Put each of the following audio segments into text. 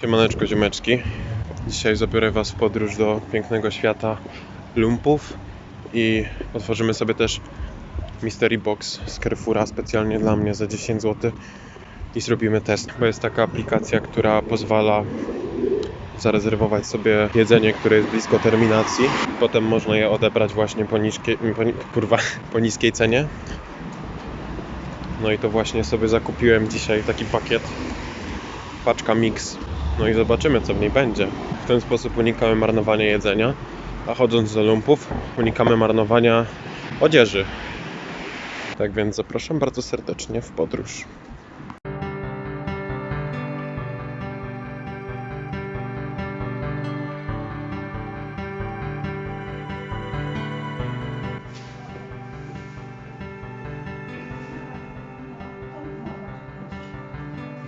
Siemaneczko, ziomeczki. Dzisiaj zabiorę Was w podróż do pięknego świata lumpów i otworzymy sobie też Mystery Box z Carrefoura specjalnie dla mnie za 10 zł i zrobimy test, bo jest taka aplikacja, która pozwala zarezerwować sobie jedzenie, które jest blisko terminacji. Potem można je odebrać właśnie po, niskiej, po, kurwa, po niskiej cenie. No i to właśnie sobie zakupiłem dzisiaj taki pakiet paczka mix. No i zobaczymy, co w niej będzie. W ten sposób unikamy marnowania jedzenia, a chodząc do lumpów, unikamy marnowania odzieży. Tak więc zapraszam bardzo serdecznie w podróż.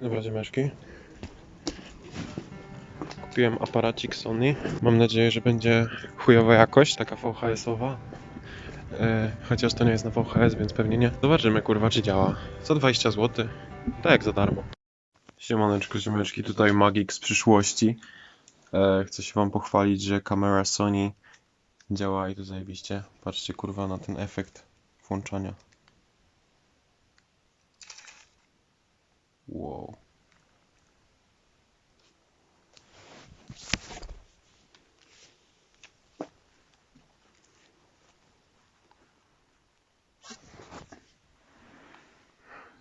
Dobra, ziemeczki. Kupiłem aparacik Sony. Mam nadzieję, że będzie chujowa jakość, taka VHS-owa. E, chociaż to nie jest na VHS, więc pewnie nie. Zobaczymy, kurwa, czy działa. Za 20 zł. Tak za darmo. Siemaneczko, ziomeczki, tutaj Magik z przyszłości. E, chcę się wam pochwalić, że kamera Sony działa i to zajebiście. Patrzcie, kurwa, na ten efekt włączania. Wow.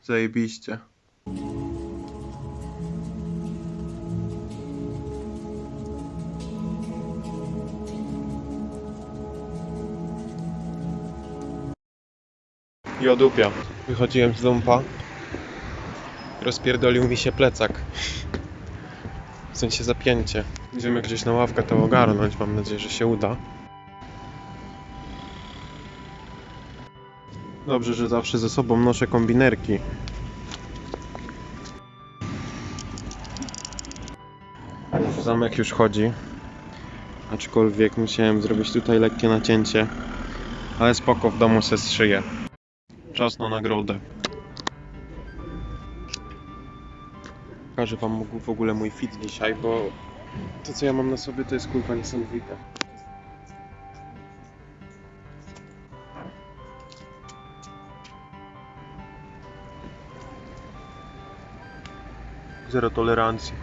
Zajebiście. Jodupia. Wychodziłem z lumpa. Rozpierdolił mi się plecak. W sensie zapięcie. Idziemy gdzieś na ławkę to ogarnąć. Mam nadzieję, że się uda. Dobrze, że zawsze ze sobą noszę kombinerki. Zamek już chodzi. Aczkolwiek musiałem zrobić tutaj lekkie nacięcie. Ale spoko, w domu se zszyję. Czas na nagrodę. Pokażę wam w ogóle mój fit dzisiaj, bo to co ja mam na sobie to jest kurwa niesamowite. Zero tolerancji.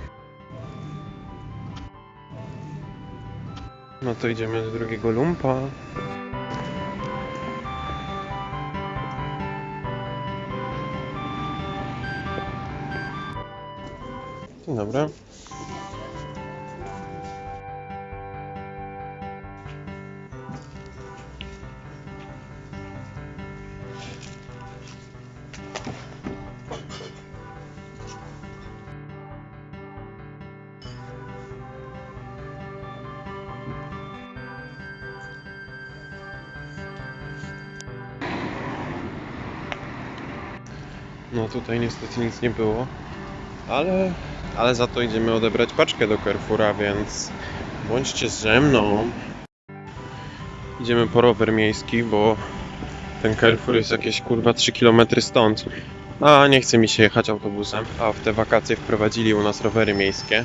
No to idziemy do drugiego lumpa. Dzień dobry. No tutaj niestety nic nie było, ale, ale za to idziemy odebrać paczkę do Carrefoura, więc bądźcie ze mną. Idziemy po rower miejski, bo ten Carrefour jest jakieś kurwa 3 km stąd. A nie chce mi się jechać autobusem, a w te wakacje wprowadzili u nas rowery miejskie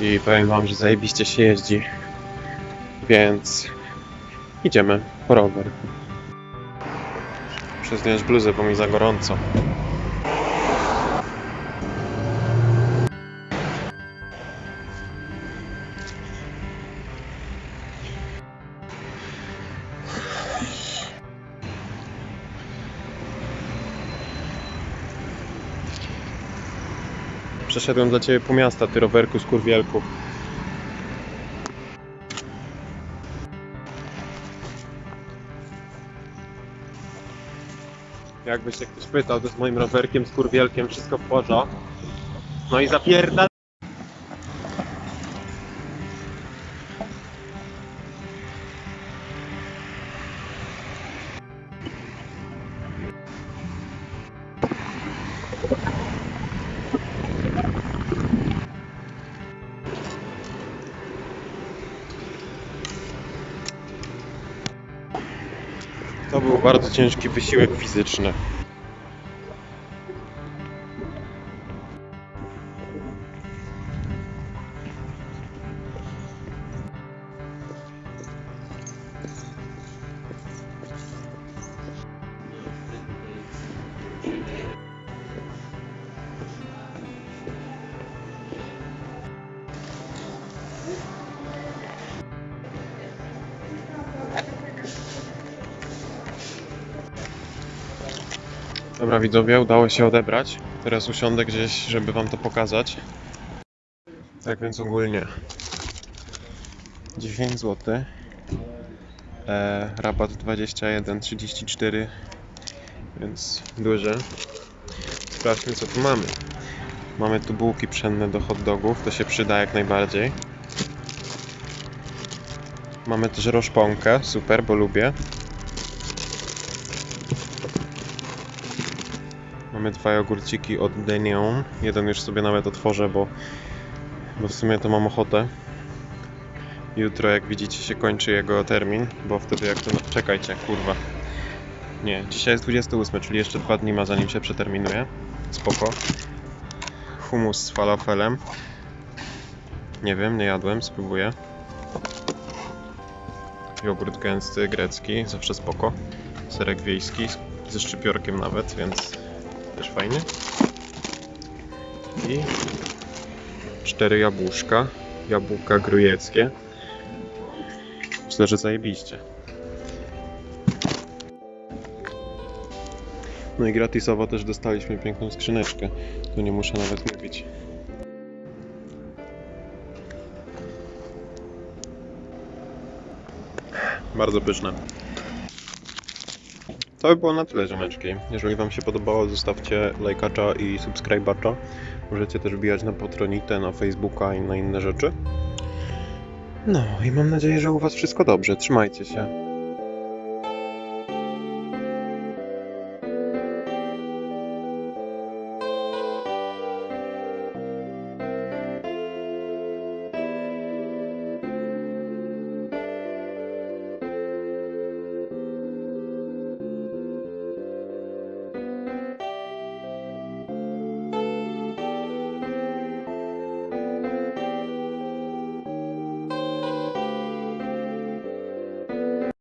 i powiem wam, że zajebiście się jeździ. Więc idziemy po rower. Zdjąć bluzę, bo mi za gorąco. przeszedłem dla ciebie po miasta, ty rowerku z kurwielku. Jakbyś się ktoś pytał, to z moim rowerkiem, z kurwielkiem wszystko w porządku. No i zapierdal... bardzo ciężki wysiłek fizyczny. Dobra widzowie, udało się odebrać. Teraz usiądę gdzieś, żeby wam to pokazać. Tak więc ogólnie 10 zł. E, rabat 21,34 więc duży. Sprawdźmy co tu mamy. Mamy tu bułki pszenne do hot dogów, to się przyda jak najbardziej. Mamy też roszponkę, super, bo lubię. Mamy dwa jogurciki od Denion. Jeden już sobie nawet otworzę, bo, bo w sumie to mam ochotę. Jutro, jak widzicie, się kończy jego termin, bo wtedy jak to... Czekajcie, kurwa. Nie, dzisiaj jest 28, czyli jeszcze dwa dni ma zanim się przeterminuje. Spoko. Humus z falafelem. Nie wiem, nie jadłem, spróbuję. Jogurt gęsty, grecki, zawsze spoko. Serek wiejski, ze szczypiorkiem nawet, więc też fajnie. I cztery jabłuszka. Jabłka grujeckie. Myślę, że zajebiście. No i gratisowo też dostaliśmy piękną skrzyneczkę. Tu nie muszę nawet mówić. Bardzo pyszne. To by było na tyle, ziomeczki. Jeżeli Wam się podobało, zostawcie lajkacza i subskrybacza. Możecie też wbijać na Patronite, na Facebooka i na inne rzeczy. No i mam nadzieję, że u Was wszystko dobrze. Trzymajcie się.